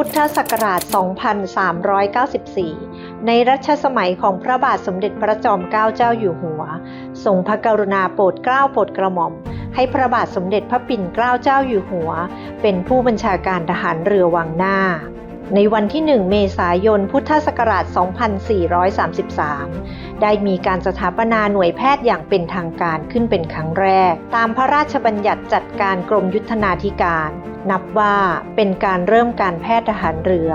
พุทธศักราช 2394 ในรัชสมัยของพระบาทสมเด็จพระจอมเกล้าเจ้าอยู่หัว ทรงพระกรุณาโปรดเกล้าโปรดกระหม่อม ให้พระบาทสมเด็จพระปิ่นเกล้าเจ้าอยู่หัว เป็นผู้บัญชาการทหารเรือวังหน้า ในวันที่ 1 เมษายน พุทธศักราช 2433 ได้มีการสถาปนาหน่วยแพทย์อย่างเป็นทางการขึ้นเป็นครั้งแรก ตามพระราชบัญญัติจัดการกรมยุทธนาธิการ นับว่าเป็นการเริ่มการแพทย์ทหารเรือ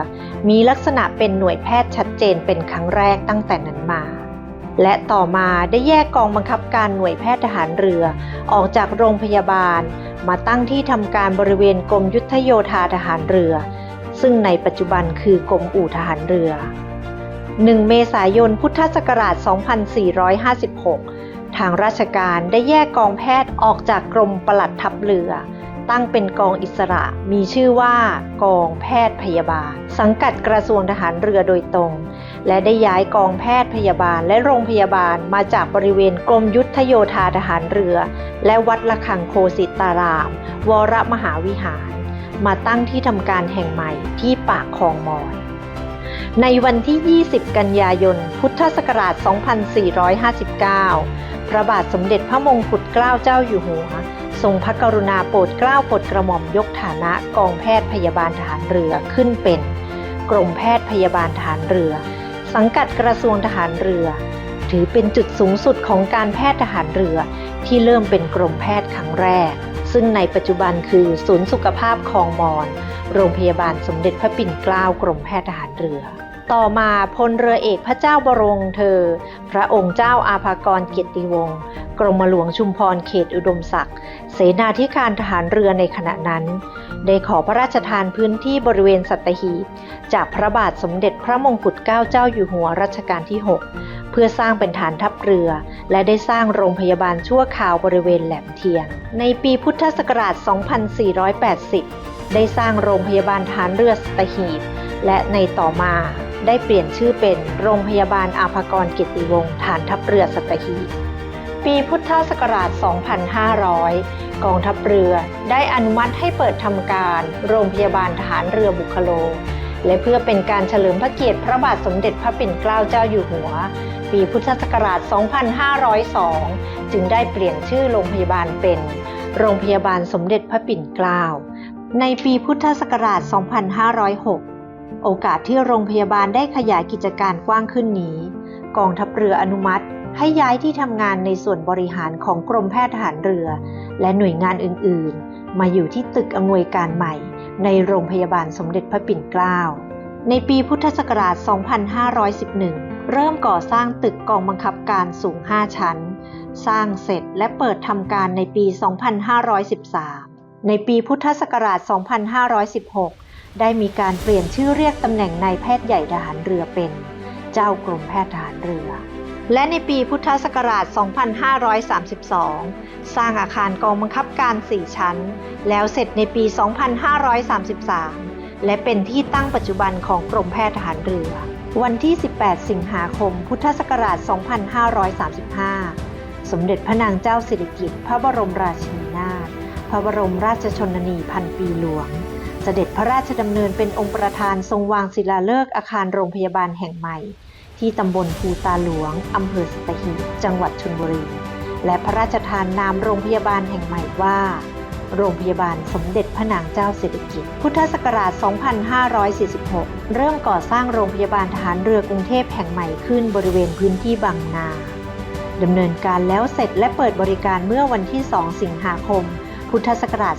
มีลักษณะเป็นหน่วยแพทย์ชัดเจนเป็นครั้งแรกตั้งแต่นั้นมาและต่อมาได้แยกกองบังคับการหน่วยแพทย์ทหารเรือ ออกจากโรงพยาบาล มาตั้งที่ทำการบริเวณกรมยุทธโยธาทหารเรือ ซึ่งในปัจจุบันคือกรมอู่ทหารเรือ 1 เมษายนพุทธศักราช 2456 ทางราชการได้แยกกองแพทย์ออกจากกรมปลัดทัพเรือ ตั้งเป็นกองอิสระมีชื่อว่า กองแพทย์พยาบาล สังกัดกระทรวงทหารเรือโดยตรง และได้ย้ายกองแพทย์พยาบาลและโรงพยาบาลมาจากบริเวณกรมยุทธโยธาทหารเรือ และวัดละคังโคสิตาราม วรมหาวิหาร มาตั้งที่ทำการแห่งใหม่ที่ปากคลองมอนในวันที่ 20 กันยายน พุทธศักราช 2459 พระบาทสมเด็จพระมงกุฎเกล้าเจ้าอยู่หัว ทรงพระกรุณาโปรดเกล้าโปรดกระหม่อมยกฐานะกองแพทย์พยาบาลทหารเรือขึ้นเป็น กรมแพทย์พยาบาลทหารเรือ สังกัดกระทรวงทหารเรือ ถือเป็นจุดสูงสุดของการแพทย์ทหารเรือที่เริ่มเป็นกรมแพทย์ครั้งแรก ซึ่งในปัจจุบันคือศูนย์สุขภาพคลองมอนโรงพยาบาลสมเด็จพระปิ่นเกล้ากรมแพทย์ทหารเรือ ต่อมาพลเรือเอกพระเจ้าบรมเธอ พระองค์เจ้าอาภากรเกียรติวงศ์กรมหลวงชุมพรเขตอุดมศักดิ์เสนาธิการทหารเรือในขณะนั้น ได้ขอพระราชทานพื้นที่บริเวณสัตหีบ จากพระบาทสมเด็จพระมงกุฎเกล้าเจ้าอยู่หัวรัชกาลที่ 6 เพื่อสร้างเป็นฐานทัพเรือ และได้สร้างโรงพยาบาลชั่วคราวบริเวณแหลมเทียน ในปีพุทธศักราช 2480 ได้สร้างโรงพยาบาลฐานเรือสตหีบ และในต่อมาได้เปลี่ยนชื่อเป็นโรงพยาบาลอาภากรกียรติวงศ์ฐานทัพเรือสตหีบ ปีพุทธศักราช 2500 กองทัพเรือได้อนุมัติให้เปิดทำการโรงพยาบาลทหารเรือบุคโลและเพื่อเป็นการเฉลิมพระเกียรติพระบาทสมเด็จพระปิ่นเกล้าเจ้าอยู่หัว ปีพุทธศักราช 2502 จึงได้เปลี่ยนชื่อโรงพยาบาลเป็น โรงพยาบาลสมเด็จพระปิ่นเกล้า ในปีพุทธศักราช 2506 โอกาสที่โรงพยาบาลได้ขยายกิจการกว้างขึ้นนี้ กองทัพเรืออนุมัติให้ย้ายที่ทำงานในส่วนบริหารของกรมแพทย์ทหารเรือ และหน่วยงานอื่น ๆ มาอยู่ที่ตึกอำนวยการใหม่ ในโรงพยาบาลสมเด็จพระปิ่นเกล้า ในปีพุทธศักราช 2511 เริ่มก่อสร้างตึกกองบังคับการสูง 5 ชั้น สร้างเสร็จและเปิดทำการในปี 2513 ในปีพุทธศักราช 2516 ได้มีการเปลี่ยนชื่อเรียกตำแหน่งนายแพทย์ใหญ่ทหารเรือเป็น เจ้ากรมแพทย์ทหารเรือ และในปีพุทธศักราช 2532 สร้างอาคารกองบังคับการ 4 ชั้น แล้วเสร็จในปี 2533 และเป็นที่ตั้งปัจจุบันของกรมแพทย์ทหารเรือ วันที่ 18 สิงหาคม พุทธศักราช 2535 สมเด็จพระนางเจ้าสิริกิติ์พระบรมราชินีนาถ พระบรมราชชนนีพันปีหลวง เสด็จพระราชดำเนินเป็นองค์ประธานทรงวางศิลาฤกษ์อาคารโรงพยาบาลแห่งใหม่ ที่ตำบลภูตาหลวง อำเภอสตหีบจังหวัดชลบุรี และพระราชทานนามโรงพยาบาลแห่งใหม่ว่า โรงพยาบาลสมเด็จพระนางเจ้าสิริกิติ์ พุทธศักราช 2546 เริ่มก่อสร้างโรงพยาบาลทหารเรือกรุงเทพแห่งใหม่ขึ้นบริเวณพื้นที่บางนาดำเนินการแล้วเสร็จและเปิดบริการเมื่อวันที่ 2 สิงหาคม พุทธศักราช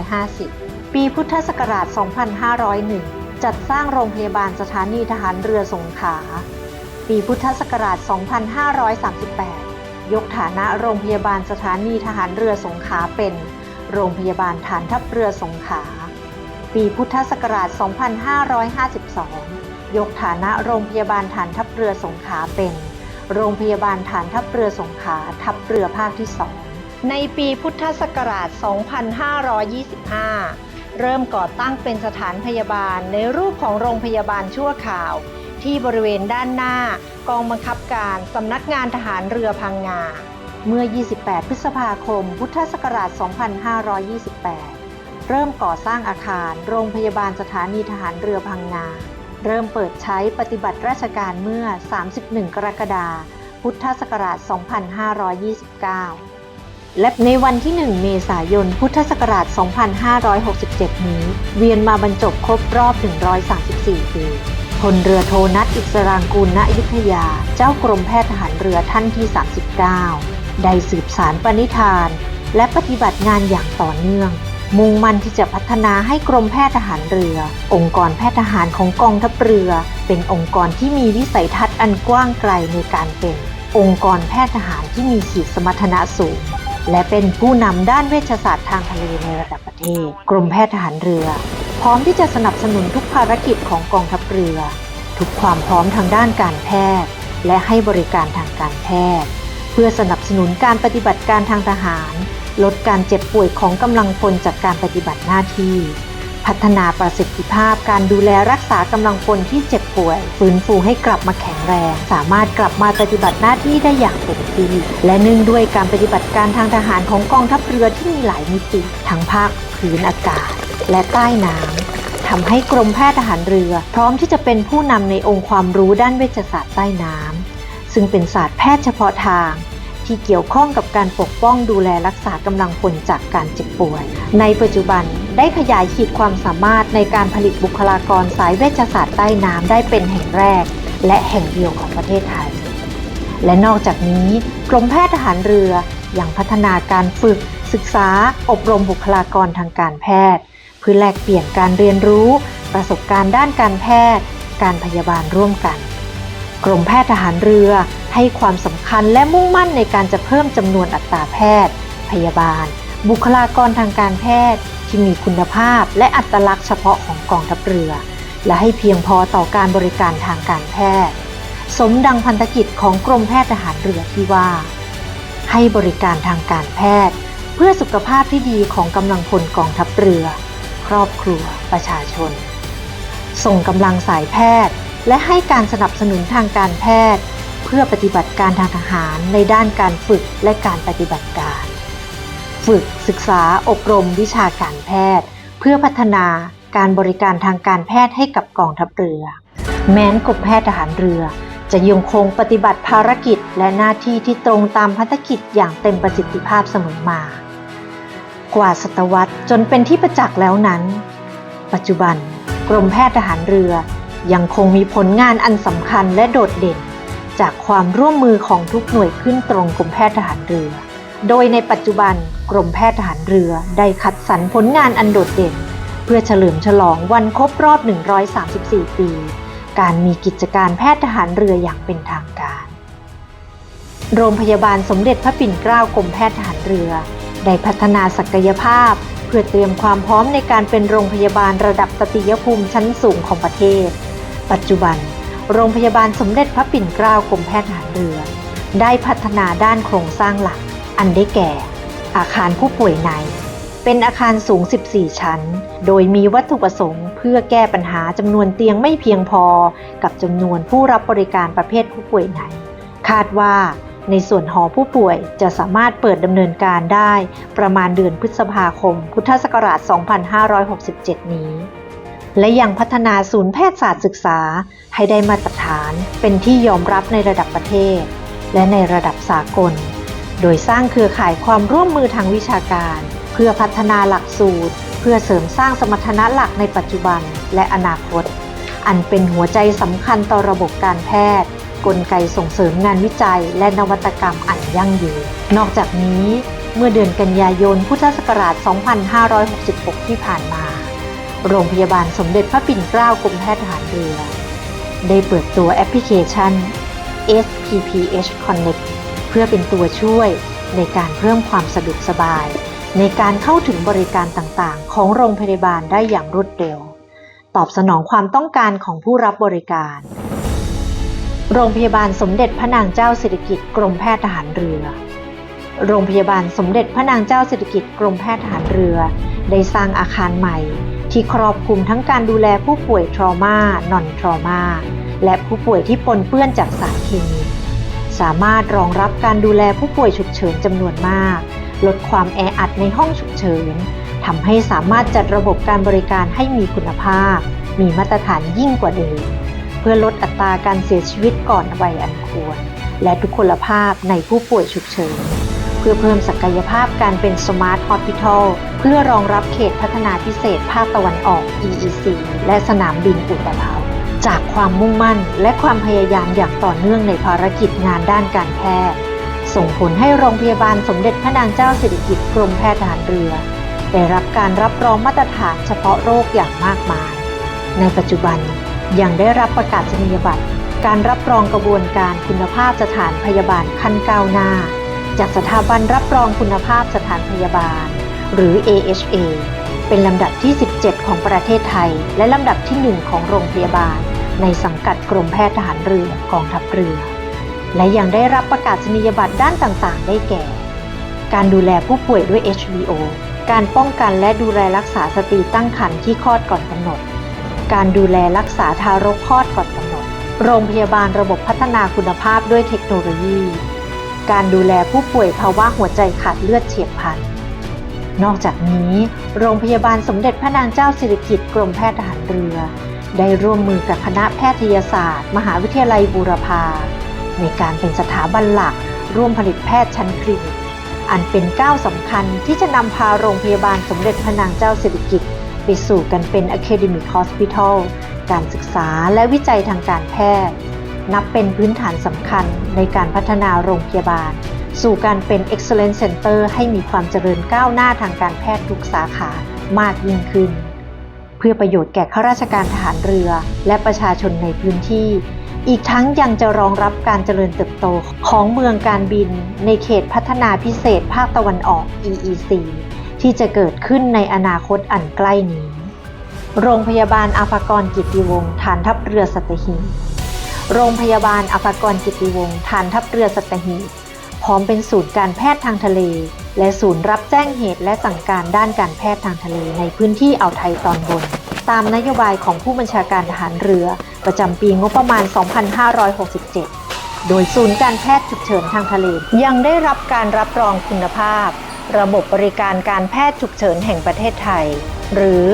2550 ปีพุทธศักราช 2501 จัดสร้างโรงพยาบาลสถานีทหารเรือสงขลา ปีพุทธศักราช 2538 ยกฐานะโรงพยาบาลสถานีทหารเรือสงขลาเป็น โรงพยาบาลฐานทัพเรือสงขลาปีพุทธศักราช 2552 ยกฐานะโรงพยาบาลฐานทัพเรือสงขลาเป็น โรงพยาบาลฐานทัพเรือสงขลาทัพเรือภาคที่2ในปีพุทธศักราช 2525 เริ่มก่อตั้งเป็นสถานพยาบาลในรูปของโรงพยาบาลชั่วคราว ที่บริเวณด้านหน้า กองบังคับการสำนักงานทหารเรือพังงา เมื่อ 28 พฤษภาคม พุทธศักราช 2528 เริ่มก่อสร้างอาคาร โรงพยาบาลสถานีทหารเรือพังงา เริ่มเปิดใช้ปฏิบัติราชการเมื่อ 31 กรกฎาคม พุทธศักราช 2529 และในวันที่ 1 เมษายน พุทธศักราช 2567 นี้ เวียนมาบรรจบครบรอบ 134 ปีพลเรือโทนัทอิสรางกูลณอยุธยา เจ้ากรมแพทย์ทหารเรือท่านที่ 39 ได้สืบสารปณิธาน และปฏิบัติงานอย่างต่อเนื่อง มุ่งมั่นที่จะพัฒนาให้กรมแพทย์ทหารเรือ องค์กรแพทย์ทหารของกองทัพเรือ เป็นองค์กรที่มีวิสัยทัศน์อันกว้างไกลในการเป็น องค์กรแพทย์ทหารที่มีขีดสมรรถนะสูงและเป็นผู้นำด้านเวชศาสตร์ทางทะเลในระดับประเทศ กรมแพทย์ทหารเรือ พร้อมที่จะสนับสนุนทุกภารกิจของกองทัพเรือ ทุกความพร้อมทางด้านการแพทย์ และให้บริการทางการแพทย์ เพื่อสนับสนุนการปฏิบัติการทางทหาร ลดการเจ็บป่วยของกำลังพลจากการปฏิบัติหน้าที่ พัฒนาประสิทธิภาพการดูแลรักษากำลังพลที่เจ็บป่วย ฟื้นฟูให้กลับมาแข็งแรง สามารถกลับมาปฏิบัติหน้าที่ได้อย่างเต็มที่และเนื่องด้วยการปฏิบัติการทางทหารของกองทัพเรือที่มีหลายมิติทั้งภาคพื้นอากาศ และใต้น้ำทำให้กรมแพทย์ทหารเรือ พร้อมที่จะเป็นผู้นำในองค์ความรู้ด้านเวชศาสตร์ใต้น้ำ ซึ่งเป็นศาสตร์แพทย์เฉพาะทาง ที่เกี่ยวข้องกับการปกป้องดูแลรักษากำลังพลจากการเจ็บป่วย ในปัจจุบันได้ขยายขีดความสามารถในการผลิตบุคลากรสายเวชศาสตร์ใต้น้ำได้เป็นแห่งแรก และแห่งเดียวของประเทศไทย และนอกจากนี้กรมแพทย์ทหารเรือยังพัฒนาการฝึก ศึกษา อบรมบุคลากรทางการแพทย์ เพื่อแลกเปลี่ยนการเรียนรู้ ประสบการณ์ด้านการแพทย์ การพยาบาลร่วมกัน กรมแพทย์ทหารเรือให้ความสำคัญและมุ่งมั่นในการจะเพิ่มจำนวนอัตราแพทย์ พยาบาล บุคลากรทางการแพทย์ ที่มีคุณภาพและอัตลักษณ์เฉพาะของกองทัพเรือ และให้เพียงพอต่อการบริการทางการแพทย์ สมดังพันธกิจของกรมแพทย์ทหารเรือที่ว่า ให้บริการทางการแพทย์ เพื่อสุขภาพที่ดีของกำลังพลกองทัพเรือ ครอบครัวประชาชน ส่งกำลังสายแพทย์ และให้การสนับสนุนทางการแพทย์ เพื่อปฏิบัติการทางทหารในด้านการฝึกและการปฏิบัติการ ฝึกศึกษาอบรมวิชาการแพทย์ เพื่อพัฒนาการบริการทางการแพทย์ให้กับกองทัพเรือ แม้นกรมแพทย์ทหารเรือ จะยังคงปฏิบัติภารกิจและหน้าที่ที่ตรงตามพันธกิจอย่างเต็มประสิทธิภาพเสมอมา กว่าศตวรรษจนเป็นที่ประจักษ์แล้วนั้น ปัจจุบัน กรมแพทย์ทหารเรือ ยังคงมีผลงานอันสำคัญและโดดเด่น จากความร่วมมือของทุกหน่วยขึ้นตรงกรมแพทย์ทหารเรือ โดยในปัจจุบันกรมแพทย์ทหารเรือได้คัดสรรผลงานอันโดดเด่น เพื่อเฉลิมฉลองวันครบรอบ 134 ปี การมีกิจการแพทย์ทหารเรืออย่างเป็นทางการ โรงพยาบาลสมเด็จพระปิ่นเกล้ากรมแพทย์ทหารเรือ ได้พัฒนาศักยภาพ เพื่อเตรียมความพร้อมในการเป็นโรงพยาบาลระดับตติยภูมิชั้นสูงของประเทศ ปัจจุบัน โรงพยาบาลสมเด็จพระปิ่นเกล้ากรมแพทย์ทหารเรือ ได้พัฒนาด้านโครงสร้างหลัก อันได้แก่ อาคารผู้ป่วยใน เป็นอาคารสูง 14 ชั้น โดยมีวัตถุประสงค์ เพื่อแก้ปัญหาจำนวนเตียงไม่เพียงพอ กับจำนวนผู้รับบริการประเภทผู้ป่วยใน คาดว่าในส่วนหอผู้ป่วยจะสามารถเปิดดำเนินการได้ ประมาณเดือนพฤษภาคม พุทธศักราช 2567 นี้ และยังพัฒนาศูนย์แพทยศาสตร์ศึกษา ให้ได้มาตรฐานเป็นที่ยอมรับในระดับประเทศ และในระดับสากล โดยสร้างเครือข่ายความร่วมมือทางวิชาการ เพื่อพัฒนาหลักสูตร เพื่อเสริมสร้างสมรรถนะหลักในปัจจุบันและอนาคต อันเป็นหัวใจสำคัญต่อระบบการแพทย์ กลไกส่งเสริมงานวิจัย และนวัตกรรมอันยั่งยืนนอกจากนี้เมื่อเดือนกันยายนพุทธศักราช 2566 ที่ผ่านมา โรงพยาบาลสมเด็จพระปิ่นเกล้ากรมแพทย์ทหารเรือ ได้เปิดตัวแอปพลิเคชัน SPPH Connect เพื่อเป็นตัวช่วยในการเพิ่มความสะดวกสบาย ในการเข้าถึงบริการต่างๆ ของโรงพยาบาลได้อย่างรวดเร็ว ตอบสนองความต้องการของผู้รับบริการ โรงพยาบาลสมเด็จพระนางเจ้าสิริกิติ์กรมแพทย์ทหารเรือ โรงพยาบาลสมเด็จพระนางเจ้าสิริกิติ์กรมแพทย์ทหารเรือ ได้สร้างอาคารใหม่ ที่ครอบคลุมทั้งการดูแลผู้ป่วยทรมานอนทรมาและผู้ป่วยที่ปนเปื้อนจากสารเคมีสามารถรองรับการดูแลผู้ป่วยฉุกเฉินจำนวนมาก ลดความแออัดในห้องฉุกเฉินทำให้สามารถจัดระบบการบริการให้มีคุณภาพ มีมาตรฐานยิ่งกว่าเดิมเพื่อลดอัตราการเสียชีวิตก่อนวัยอันควร และทุกพลภาพในผู้ป่วยฉุกเฉิน พื่อเพิ่มศักยภาพการเป็น Smart Hospital เพื่อรองรับเขตพัฒนาพิเศษภาคตะวันออก EEC และสนามบินอุตภเปาจากความมุ่งมั่นและความพยายามอย่างต่อเนื่องในภารกิจงานด้านการแพทย์ ส่งผลให้โรงพยาบาลสมเด็จพระนางเจ้าสิริกิติ์กรมแพทย์ทหารเรือ ได้รับการรับรองมาตรฐานเฉพาะโรคอย่างมากมาย ในปัจจุบันยังได้รับประกาศนียบัตร การรับรองกระบวนการคุณภาพสถานพยาบาลขั้นก้าวหน้า จากสถาบันรับรองคุณภาพสถานพยาบาล หรือ AHA เป็นลำดับที่ 17 ของประเทศไทย และลำดับที่ 1 ของโรงพยาบาล ในสังกัดกรมแพทย์ทหารเรือกองทัพเรือ และยังได้รับประกาศนียบัตรด้านต่างๆ ได้แก่ การดูแลผู้ป่วยด้วย HBO การป้องกันและดูแลรักษาสตรีตั้งครรภ์ที่คลอดก่อนกำหนด การดูแลรักษาทารกคลอดก่อนกำหนด โรงพยาบาลระบบพัฒนาคุณภาพด้วยเทคโนโลยี การดูแลผู้ป่วยภาวะหัวใจขาดเลือดเฉียบพลัน นอกจากนี้ โรงพยาบาลสมเด็จพระนางเจ้าสิริกิติ์กรมแพทย์ทหารเรือ ได้ร่วมมือกับคณะแพทยศาสตร์ มหาวิทยาลัยบูรพา ในการเป็นสถาบันหลัก ร่วมผลิตแพทย์ชั้นคลินิกอันเป็นก้าวสำคัญที่จะนำพาโรงพยาบาลสมเด็จพระนางเจ้าสิริกิติ์ไปสู่กันเป็น Academic Hospital การศึกษาและวิจัยทางการแพทย์ นับเป็นพื้นฐานสำคัญในการพัฒนาโรงพยาบาล สู่การเป็น Excellence Center ให้มีความเจริญก้าวหน้าทางการแพทย์ทุกสาขามากยิ่งขึ้น เพื่อประโยชน์แก่ข้าราชการทหารเรือ และประชาชนในพื้นที่ อีกทั้งยังจะรองรับการเจริญเติบโตของเมืองการบิน ในเขตพัฒนาพิเศษภาคตะวันออก EEC ที่จะเกิดขึ้นในอนาคตอันใกล้นี้ โรงพยาบาลอาภากรกิติวงศ์ฐานทัพเรือสัตหีบ โรงพยาบาลอภากรกิติวงศ์ฐานทัพเรือสัตหีบพร้อมเป็นศูนย์การแพทย์ทางทะเล และศูนย์รับแจ้งเหตุและสั่งการด้านการแพทย์ทางทะเลในพื้นที่อ่าวไทยตอนบน ตามนโยบายของผู้บัญชาการทหารเรือ ประจำปีงบประมาณ 2567 โดยศูนย์การแพทย์ฉุกเฉินทางทะเล ยังได้รับการรับรองคุณภาพ ระบบบริการการแพทย์ฉุกเฉินแห่งประเทศไทย หรือ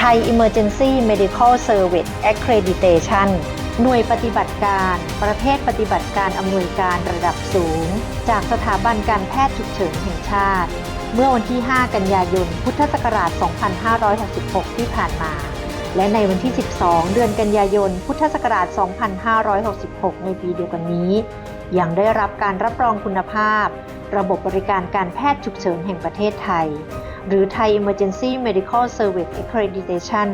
Thai Emergency Medical Service Accreditation หน่วยปฏิบัติการ ประเภทปฏิบัติการอำนวยการระดับสูง จากสถาบันการแพทย์ฉุกเฉินแห่งชาติ เมื่อวันที่ 5 กันยายน พุทธศักราช 2566 ที่ผ่านมา และในวันที่ 12 เดือนกันยายน พุทธศักราช 2566 ในปีเดียวกันนี้ ยังได้รับการรับรองคุณภาพ ระบบบริการการแพทย์ฉุกเฉินแห่งประเทศไทย หรือ Thai Emergency Medical Service Accreditation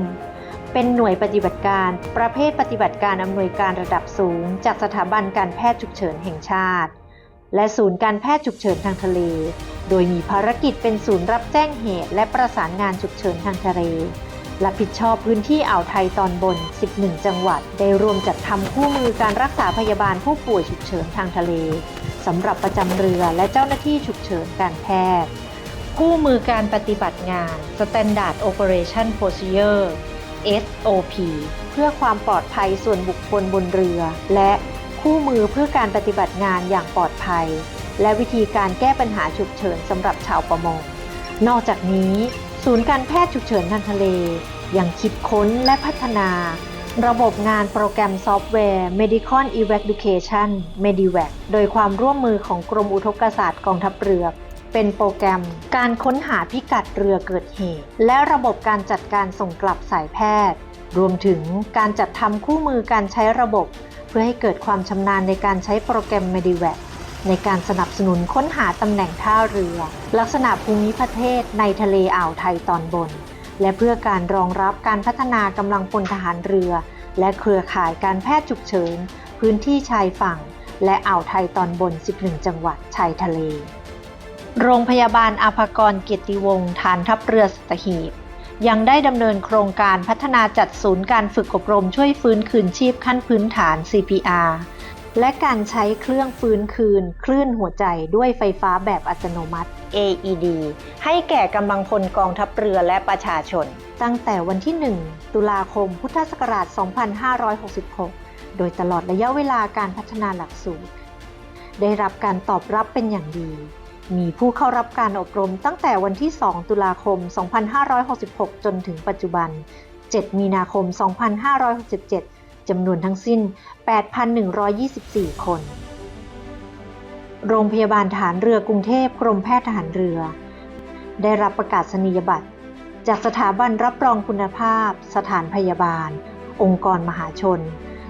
เป็นหน่วยปฏิบัติการ ประเภทปฏิบัติการอำนวยการระดับสูง จากสถาบันการแพทย์ฉุกเฉินแห่งชาติ และศูนย์การแพทย์ฉุกเฉินทางทะเล โดยมีภารกิจเป็นศูนย์รับแจ้งเหตุ และประสานงานฉุกเฉินทางทะเลรับผิดชอบพื้นที่อ่าวไทยตอนบน 11 จังหวัด ได้รวมจัดทำคู่มือการรักษาพยาบาลผู้ป่วยฉุกเฉินทางทะเลสำหรับประจำเรือและเจ้าหน้าที่ฉุกเฉินการแพทย์ คู่มือการปฏิบัติงาน Standard Operation Procedure SOP เพื่อความปลอดภัยส่วนบุคคลบนเรือ และคู่มือเพื่อการปฏิบัติงานอย่างปลอดภัย และวิธีการแก้ปัญหาฉุกเฉินสำหรับชาวประมง นอกจากนี้ ศูนย์การแพทย์ฉุกเฉินทางทะเล ยังคิดค้นและพัฒนา ระบบงานโปรแกรมซอฟต์แวร์ Medical Evacuation Medivac โดยความร่วมมือของกรมอุทกศาสตร์กองทัพเรือ เป็นโปรแกรม การค้นหาพิกัดเรือเกิดเหตุ และระบบการจัดการส่งกลับสายแพทย์ รวมถึงการจัดทำคู่มือการใช้ระบบ เพื่อให้เกิดความชำนาญในการใช้โปรแกรม Medivac ในการสนับสนุนค้นหาตำแหน่งท่าเรือ ลักษณะภูมิประเทศในทะเลอ่าวไทยตอนบน และเพื่อการรองรับการพัฒนากำลังพลทหารเรือ และเครือข่ายการแพทย์ฉุกเฉิน พื้นที่ชายฝั่ง และอ่าวไทยตอนบน 11 จังหวัดชายทะเล โรงพยาบาลอาภากรเกียรติวงศ์ฐานทัพเรือสตหีบ ยังได้ดำเนินโครงการพัฒนาจัดศูนย์การฝึกอบรมช่วยฟื้นคืนชีพขั้นพื้นฐาน CPR และการใช้เครื่องฟื้นคืน คลื่นหัวใจด้วยไฟฟ้าแบบอัตโนมัติ AED ให้แก่กำลังพลกองทัพเรือและประชาชน ตั้งแต่วันที่ 1 ตุลาคมพุทธศักราช 2566 โดยตลอดระยะเวลาการพัฒนาหลักสูตร ได้รับการตอบรับเป็นอย่างดี มีผู้เข้ารับการอบรมตั้งแต่วันที่ 2 ตุลาคม 2566 จนถึงปัจจุบัน 7 มีนาคม 2567 จำนวนทั้งสิ้น 8,124 คน โรงพยาบาลฐานเรือกรุงเทพกรมแพทย์ทหารเรือ ได้รับประกาศนียบัตร จากสถาบันรับรองคุณภาพ สถานพยาบาล องค์กรมหาชน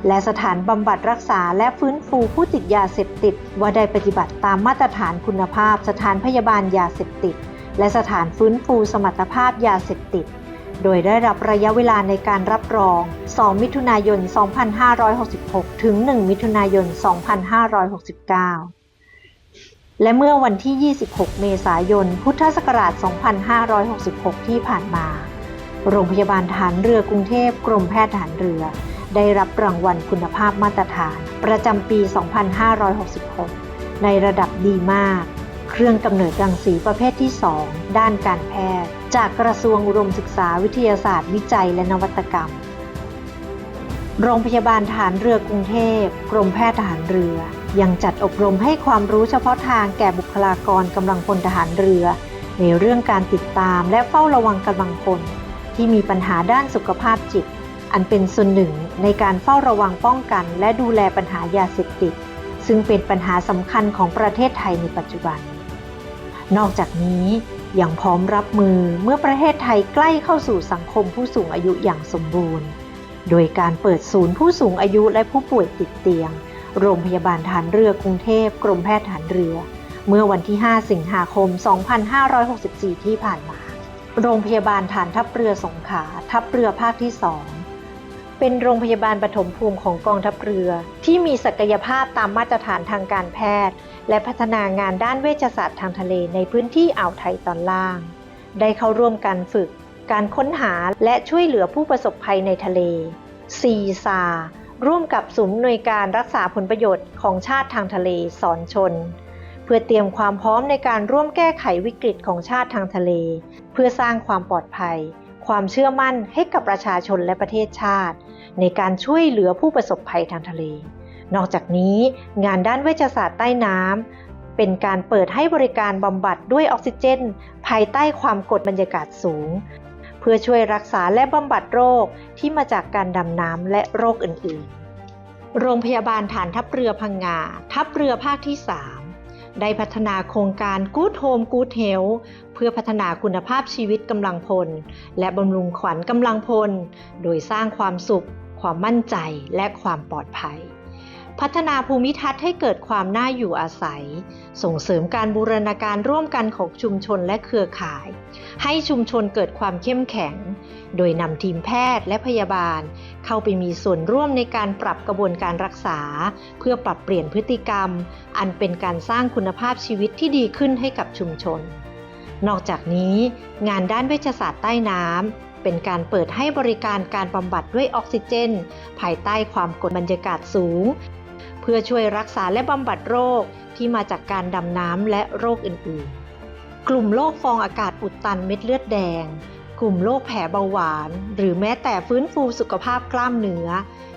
และสถานบำบัดรักษาและฟื้นฟูผู้ติดยาเสพติด ว่าได้ปฏิบัติตามมาตรฐานคุณภาพสถานพยาบาลยาเสพติด และสถานฟื้นฟูสมรรถภาพยาเสพติด โดยได้รับระยะเวลาในการรับรอง 2 มิถุนายน 2566 ถึง 1 มิถุนายน 2569และเมื่อวันที่ 26 เมษายน พุทธศักราช 2566 ที่ผ่านมา โรงพยาบาลฐานเรือกรุงเทพกรมแพทย์ฐานเรือ ได้รับรางวัลคุณภาพมาตรฐาน ประจำปี 2566 ในระดับดีมาก เครื่องกำเนิดรังสีประเภทที่ 2 ด้านการแพทย์ จากกระทรวงอุดมศึกษาวิทยาศาสตร์วิจัยและนวัตกรรม โรงพยาบาลฐานเรือกรุงเทพ กรมแพทย์ทหารเรือ ยังจัดอบรมให้ความรู้เฉพาะทางแก่บุคลากรกำลังพลทหารเรือ ในเรื่องการติดตามและเฝ้าระวังกำลังพลที่มีปัญหาด้านสุขภาพจิต อันเป็นส่วนหนึ่งในการเฝ้าระวังป้องกัน และดูแลปัญหายาเสพติด ซึ่งเป็นปัญหาสำคัญของประเทศไทยในปัจจุบัน นอกจากนี้ยังพร้อมรับมือเมื่อประเทศไทยใกล้เข้าสู่สังคมผู้สูงอายุอย่างสมบูรณ์ โดยการเปิดศูนย์ผู้สูงอายุและผู้ป่วยติดเตียง โรงพยาบาลฐานเรือกรุงเทพกรมแพทย์ฐานเรือ เมื่อวันที่ 5 สิงหาคม 2564 ที่ผ่านมา โรงพยาบาลฐานทัพเรือสงขลาทัพเรือภาคที่ 2 เป็นโรงพยาบาลปฐมภูมิของกองทัพเรือ ที่มีศักยภาพตามมาตรฐานทางการแพทย์ และพัฒนางานด้านเวชศาสตร์ทางทะเลในพื้นที่อ่าวไทยตอนล่าง ได้เข้าร่วมการฝึก การค้นหาและช่วยเหลือผู้ประสบภัยในทะเลซีซาร่วมกับศูนย์หน่วยการรักษาผลประโยชน์ของชาติทางทะเลสอนชน เพื่อเตรียมความพร้อมในการร่วมแก้ไขวิกฤตของชาติทางทะเล เพื่อสร้างความปลอดภัย ความเชื่อมั่นให้กับประชาชนและประเทศชาติ ในการช่วยเหลือผู้ประสบภัยทางทะเล นอกจากนี้งานด้านเวชศาสตร์ใต้น้ำเป็นการเปิดให้บริการบำบัดด้วยออกซิเจน ภายใต้ความกดบรรยากาศสูง เพื่อช่วยรักษาและบำบัดโรคที่มาจากการดำน้ำและโรคอื่นๆ โรงพยาบาลฐานทัพเรือพังงา ทัพเรือภาคที่ 3 ได้พัฒนาโครงการ Good Home Good Health เพื่อพัฒนาคุณภาพชีวิตกำลังพล และบำรุงขวัญกำลังพล โดยสร้างความสุข ความมั่นใจและความปลอดภัย พัฒนาภูมิทัศน์ให้เกิดความน่าอยู่อาศัย ส่งเสริมการบูรณาการร่วมกันของชุมชนและเครือข่าย ให้ชุมชนเกิดความเข้มแข็ง โดยนำทีมแพทย์และพยาบาล เข้าไปมีส่วนร่วมในการปรับกระบวนการรักษา เพื่อปรับเปลี่ยนพฤติกรรม อันเป็นการสร้างคุณภาพชีวิตที่ดีขึ้นให้กับชุมชน นอกจากนี้ งานด้านเวชศาสตร์ใต้น้ำเป็นการเปิดให้บริการการบำบัดด้วยออกซิเจน ภายใต้ความกดบรรยากาศสูง เพื่อช่วยรักษาและบำบัดโรคที่มาจากการดำน้ำและโรคอื่นๆ กลุ่มโรคฟองอากาศอุดตันเม็ดเลือดแดง กลุ่มโรคแผลเบาหวาน หรือแม้แต่ฟื้นฟูสุขภาพกล้ามเนื้อ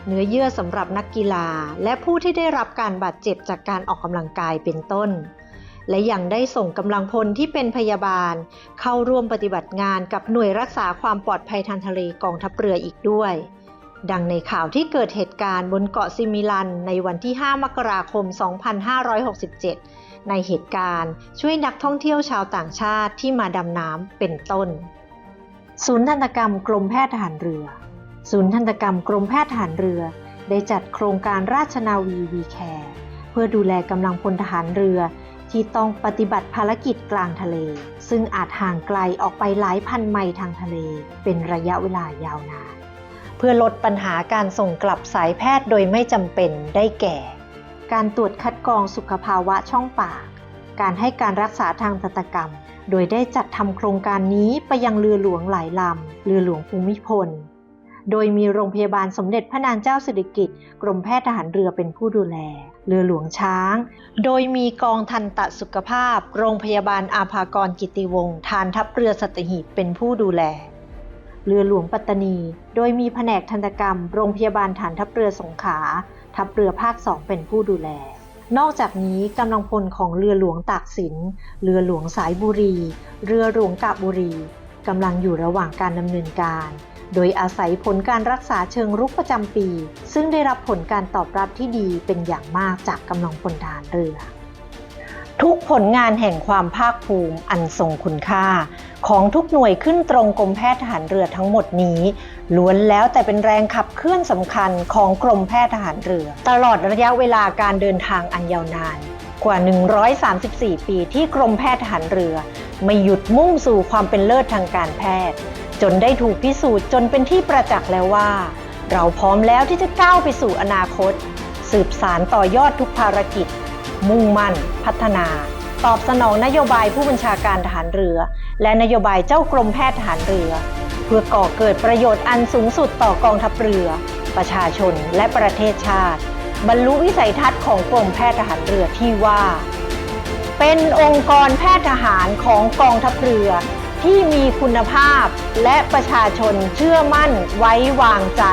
เนื้อเยื่อสำหรับนักกีฬา และผู้ที่ได้รับการบาดเจ็บจากการออกกำลังกายเป็นต้น และยังได้ส่งกำลังพลที่เป็นพยาบาล เข้าร่วมปฏิบัติงานกับหน่วยรักษาความปลอดภัยทางทะเลกองทัพเรืออีกด้วย ดังในข่าวที่เกิดเหตุการณ์บนเกาะซิมิลันในวันที่ 5 มกราคม 2567 ในเหตุการณ์ช่วยนักท่องเที่ยวชาวต่างชาติที่มาดำน้ำเป็นต้น ศูนย์ทันตกรรมกรมแพทย์ทหารเรือ ศูนย์ทันตกรรมกรมแพทย์ทหารเรือ ได้จัดโครงการราชนาวีวีแคร์เพื่อดูแลกำลังพลทหารเรือที่ต้องปฏิบัติภารกิจกลางทะเล ซึ่งอาจห่างไกลออกไปหลายพันไมล์ทางทะเล เป็นระยะเวลายาวนาน เพื่อลดปัญหาการส่งกลับสายแพทย์โดยไม่จำเป็นได้แก่ การตรวจคัดกรองสุขภาวะช่องปาก การให้การรักษาทางทันตกรรม โดยได้จัดทำโครงการนี้ไปยังเรือหลวงหลายลำเรือหลวงภูมิพล โดยมีโรงพยาบาลสมเด็จพระนางเจ้าสิริกิติ์กรมแพทย์ทหารเรือเป็นผู้ดูแล เรือหลวงช้าง โดยมีกองทันตสุขภาพ โรงพยาบาลอาภากรกิติวงศ์ฐานทัพเรือสัตหีบเป็นผู้ดูแล เรือหลวงปัตตานี โดยมีแผนกทันตกรรม โรงพยาบาลฐานทัพเรือสงขลาทัพเรือภาคสองเป็นผู้ดูแล นอกจากนี้กำลังพลของเรือหลวงตากสิน เรือหลวงสายบุรี เรือหลวงกาบบุรีกำลังอยู่ระหว่างการดำเนินการ โดยอาศัยผลการรักษาเชิงรุกประจำปี ซึ่งได้รับผลการตอบรับที่ดีเป็นอย่างมากจากกำลังพลทหารเรือ ทุกผลงานแห่งความภาคภูมิอันทรงคุณค่า ของทุกหน่วยขึ้นตรงกรมแพทย์ทหารเรือทั้งหมดนี้ ล้วนแล้วแต่เป็นแรงขับเคลื่อนสำคัญของกรมแพทย์ทหารเรือ ตลอดระยะเวลาการเดินทางอันยาวนาน กว่า 134 ปีที่กรมแพทย์ทหารเรือ ไม่หยุดมุ่งสู่ความเป็นเลิศทางการแพทย์ จนได้ถูกพิสูจน์จนเป็นที่ประจักษ์แล้วว่า เราพร้อมแล้วที่จะก้าวไปสู่อนาคต สืบสารต่อยอดทุกภารกิจ มุ่งมั่น พัฒนา ตอบสนองนโยบายผู้บัญชาการทหารเรือ และนโยบายเจ้ากรมแพทย์ทหารเรือ เพื่อก่อเกิดประโยชน์อันสูงสุดต่อกองทัพเรือ ประชาชนและประเทศชาติ บรรลุวิสัยทัศน์ของกรมแพทย์ทหารเรือที่ว่า เป็นองค์กรแพทย์ทหารของกองทัพเรือที่มีคุณภาพและประชาชนเชื่อมั่นไว้วางใจ